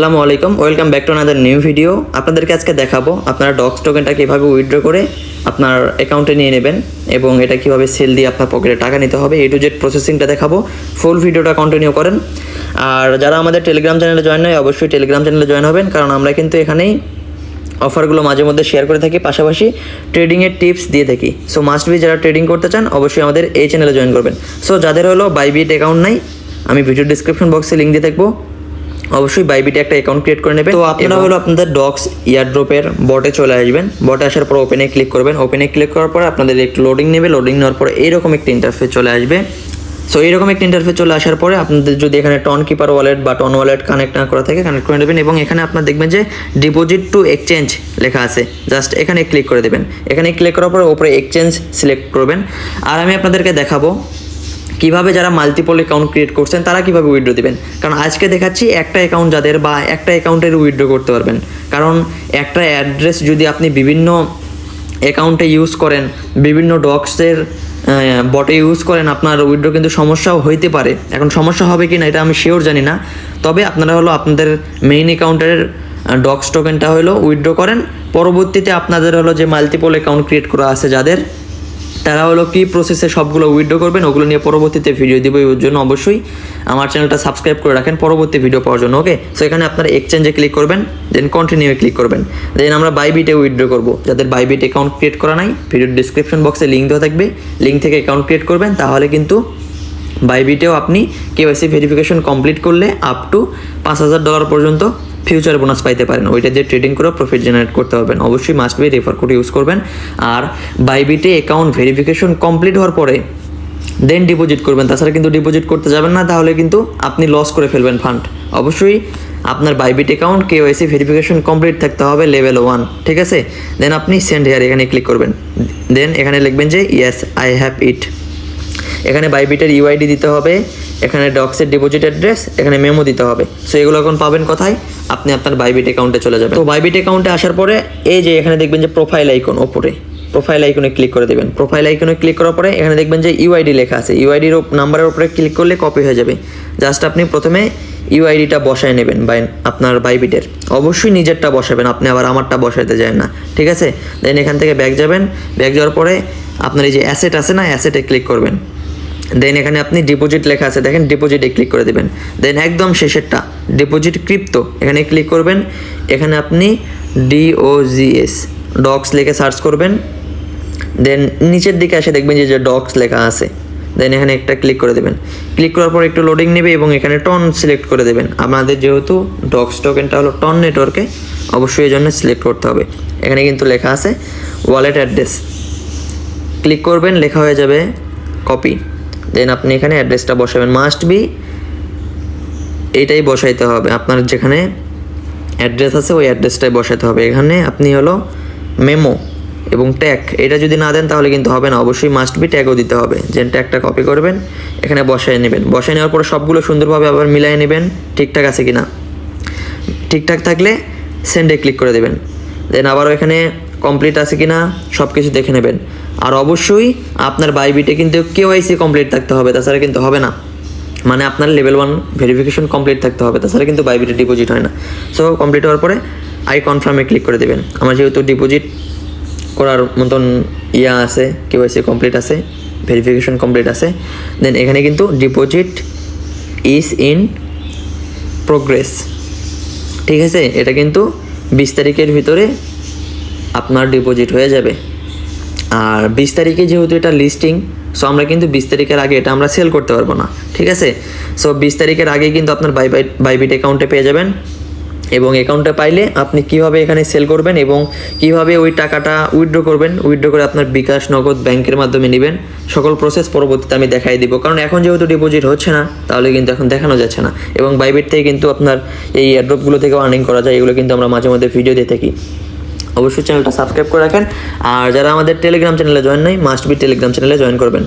আসসালামু আলাইকুম, welcome back to another new video আপনাদেরকে আজকে দেখাবো আপনারা ডক্স টোকেনটা কীভাবে উইথড্র করে আপনার অ্যাকাউন্টে নিয়ে নেবেন এবং এটা কীভাবে সেল দিয়ে আপনার পকেটে টাকা নিতে হবে। এ টু জেড প্রসেসিংটা দেখাবো। ফুল ভিডিওটা কন্টিনিউ করেন। আর যারা আমাদের টেলিগ্রাম চ্যানেলে জয়েন হয় অবশ্যই টেলিগ্রাম চ্যানেলে জয়েন হবেন, কারণ আমরা কিন্তু এখানেই অফারগুলো মাঝে মধ্যে শেয়ার করে থাকি। পাশাপাশি ট্রেডিংয়ের টিপস দিয়ে থাকি। সো মাস্ট বি যারা ট্রেডিং করতে চান, অবশ্যই আমাদের এই চ্যানেলে জয়েন করবেন। সো যাদের হলো বাইবিট অ্যাকাউন্ট নাই, আমি ভিডিও ডিসক্রিপশন বক্সে লিঙ্ক দিয়ে থাকব। অবশ্যই বাইবিটে একটা অ্যাকাউন্ট ক্রিয়েট করে নেবেন তো আপনারা হলো আপনাদের ডক্স ইয়ারড্রপের বটে চলে আসবেন। বটে আসার পর ওপেনে ক্লিক করবেন। ওপেনে ক্লিক করার পর আপনাদের একটু লোডিং নেবে। লোডিং নেওয়ার পরে এইরকম একটা ইন্টারফেস চলে আসবে। সো এইরকম একটা ইন্টারফেস চলে আসার পরে আপনাদের যদি এখানে টন কিপার ওয়ালেট বা টন ওয়ালেট কানেক্ট না করা থাকে কানেক্ট করে নেবেন এবং এখানে আপনার দেখবেন যে ডিপোজিট টু এক্সচেঞ্জ লেখা আছে। জাস্ট এখানে ক্লিক করে দেবেন। এখানে ক্লিক করার পরে ওপরে এক্সচেঞ্জ সিলেক্ট করবেন। আর আমি আপনাদেরকে দেখাবো কীভাবে যারা মাল্টিপল অ্যাকাউন্ট ক্রিয়েট করছেন, তারা কীভাবে উইড্রো দিবেন? কারণ আজকে দেখাচ্ছি একটা অ্যাকাউন্ট যাদের বা একটা অ্যাকাউন্টের উইথড্র করতে পারবেন। কারণ একটা অ্যাড্রেস যদি আপনি বিভিন্ন অ্যাকাউন্টে ইউজ করেন, বিভিন্ন ডক্সের বটে ইউজ করেন, আপনার উইড্রো কিন্তু সমস্যাও হইতে পারে। এখন সমস্যা হবে কি না এটা আমি শিওর জানি না। তবে আপনারা হলো আপনাদের মেইন অ্যাকাউন্টের ডক্স টোকেনটা হলো উইথড্র করেন। পরবর্তীতে আপনাদের হলো যে মাল্টিপল অ্যাকাউন্ট ক্রিয়েট করা আছে যাদের তারা হলো কি প্রসেসে সবগুলো উইথড্র করবেন, ওগুলো নিয়ে পরবর্তীতে ভিডিও দিব ওর জন্য অবশ্যই আমার চ্যানেলটা সাবস্ক্রাইব করে রাখেন, পরবর্তী ভিডিও পাওয়ার জন্য ওকে সো এখানে আপনারা এক্সচেঞ্জে ক্লিক করবেন দেন কন্টিনিউ ক্লিক করবেন। দেন আমরা বাইবিটে উইথড্র করব। যাদের বাইবিট অ্যাকাউন্ট ক্রিয়েট করা নাই ভিডিওর ডিসক্রিপশন বক্সে লিঙ্ক দেওয়া থাকবে লিঙ্ক থেকে অ্যাকাউন্ট ক্রিয়েট করবেন, তাহলে কিন্তু বাইবিটেও আপনি কেওয়াইসি ভেরিফিকেশন কমপ্লিট করলে আপ টু পাঁচ হাজার ডলার পর্যন্ত ফিউচার বোনাস পাইতে পারেন। ওইটা দিয়ে ট্রেডিং করে প্রফিট জেনারেট করতে পারবেন। অবশ্যই must be refer code use করবেন। আর বাইবিটে অ্যাকাউন্ট ভেরিফিকেশন কমপ্লিট হওয়ার পরে দেন ডিপোজিট করবেন। তাছাড়া কিন্তু ডিপোজিট করতে যাবেন না, তাহলে কিন্তু আপনি লস করে ফেলবেন ফান্ড অবশ্যই আপনার বাইবিট অ্যাকাউন্ট কে কেওয়াইসি ভেরিফিকেশন কমপ্লিট থাকতে হবে লেভেল ওয়ান ঠিক আছে? দেন আপনি সেন্ড হেয়ার এখানে ক্লিক করবেন। দেন এখানে লিখবেন যে ইয়েস আই হ্যাভ ইট এখানে বাইবিটের ইউআইডি দিতে হবে। এখানে ডক্সের ডিপোজিট অ্যাড্রেস এখানে মেমো দিতে হবে। সো এগুলো এখন পাবেন কোথায়? আপনি আপনার বাইবিট অ্যাকাউন্টে চলে যাবেন। তো বাইবিট অ্যাকাউন্টে আসার পরে, এই যে এখানে দেখবেন যে প্রোফাইল আইকন ওপরে প্রোফাইল আইকনে ক্লিক করে দেবেন। প্রোফাইল আইকনে ক্লিক করার পরে, এখানে দেখবেন যে ইউআইডি লেখা আছে। ইউআইডির নাম্বারের উপরে ক্লিক করলে কপি হয়ে যাবে। জাস্ট আপনি প্রথমে ইউআইডিটা বসায় নেবেন বাই আপনার বাইবিটের অবশ্যই নিজেরটা বসাবেন, আপনি আবার আমারটা বসাইতে যায় না। ঠিক আছে? দেন এখান থেকে ব্যাগ যাবেন। ব্যাগ যাওয়ার পরে, আপনার এই যে অ্যাসেট আছে না অ্যাসেটে ক্লিক করবেন। দেন এখানে আপনি ডিপোজিট লেখা আছে, দেখেন ডিপোজিটে ক্লিক করে দেবেন। দেন একদম শেষেরটা ডিপোজিট ক্রিপ্টো এখানে ক্লিক করবেন। এখানে আপনি ডিওজিএস ডক্স লিখে সার্চ করবেন। দেন নিচের দিকে এসে দেখবেন যে ডক্স লেখা আছে। দেন এখানে একটা ক্লিক করে দেবেন। ক্লিক করার পর একটু লোডিং নেবে এবং এখানে টন সিলেক্ট করে দেবেন। আমাদের যেহেতু ডক্স টোকেনটা হলো টন নেটওয়ার্কে অবশ্যই এই জন্য সিলেক্ট করতে হবে। এখানে কিন্তু লেখা আছে ওয়ালেট অ্যাড্রেস ক্লিক করবেন, লেখা হয়ে যাবে কপি দেন আপনি এখানে অ্যাড্রেসটা বসাবেন। মাস্ট বি এইটাই বসাইতে হবে। আপনার যেখানে অ্যাড্রেস আছে, ওই অ্যাড্রেসটাই বসাতে হবে। এখানে আপনি হলো মেমো এবং ট্যাগ এটা যদি না দেন, তাহলে কিন্তু হবে না। অবশ্যই মাস্ট বি ট্যাগও দিতে হবে। যে ট্যাগটা কপি করবেন, এখানে বসায় নেবেন। বসায় নেওয়ার পরে সবগুলো সুন্দরভাবে আবার মিলাই নেবেন। ঠিকঠাক আছে কি না ঠিকঠাক থাকলে সেন্ডে ক্লিক করে দেবেন। দেন আবারও এখানে কমপ্লিট আছে কি না সব কিছু দেখে নেবেন। আর অবশ্যই আপনার বাইবিটে কিন্তু কেওয়াইসি কমপ্লিট থাকতে হবে, তাছাড়া কিন্তু হবে না। মানে আপনার লেভেল ওয়ান ভেরিফিকেশন কমপ্লিট থাকতে হবে, তাছাড়া কিন্তু বাইবিটে ডিপোজিট হয় না। সো কমপ্লিট হওয়ার পরে আই কনফার্মে ক্লিক করে দেবেন। আমার যেহেতু ডিপোজিট করার মতন ইয়া আছে কেওয়াইসি কমপ্লিট আছে ভেরিফিকেশন কমপ্লিট আছে দেন এখানে কিন্তু ডিপোজিট ইজ ইন প্রোগ্রেস ঠিক আছে? এটা কিন্তু বিশ তারিখের ভিতরে আপনার ডিপোজিট হয়ে যাবে। আর বিশ তারিখে যেহেতু এটা লিস্টিং সো আমরা কিন্তু বিশ তারিখের আগে এটা আমরা সেল করতে পারব না, ঠিক আছে? সো বিশ তারিখের আগে কিন্তু আপনার বাই বাই বাইবিট অ্যাকাউন্টে পেয়ে যাবেন এবং অ্যাকাউন্টে পাইলে আপনি কীভাবে এখানে সেল করবেন এবং কীভাবে ওই টাকাটা উইথড্র করবেন উইথড্র করে আপনার বিকাশ নগদ ব্যাংকের মাধ্যমে নেবেন, সকল প্রসেস পরবর্তীতে আমি দেখাই দিব। কারণ এখন যেহেতু ডিপোজিট হচ্ছে না, তাহলে কিন্তু এখন দেখানো যাচ্ছে না। এবং বাইবিট থেকে কিন্তু আপনার এই অ্যাড্রপগুলো থেকে আর্নিং করা যায়, এগুলো কিন্তু আমরা মাঝে মধ্যে ভিডিও দিয়ে থাকি। অবশ্যই চ্যানেলটা সাবস্ক্রাইব করে রাখেন। আর যারা আমাদের টেলিগ্রাম চ্যানেলে জয়েন নাই মাস্ট বি টেলিগ্রাম চ্যানেলে জয়েন করবেন।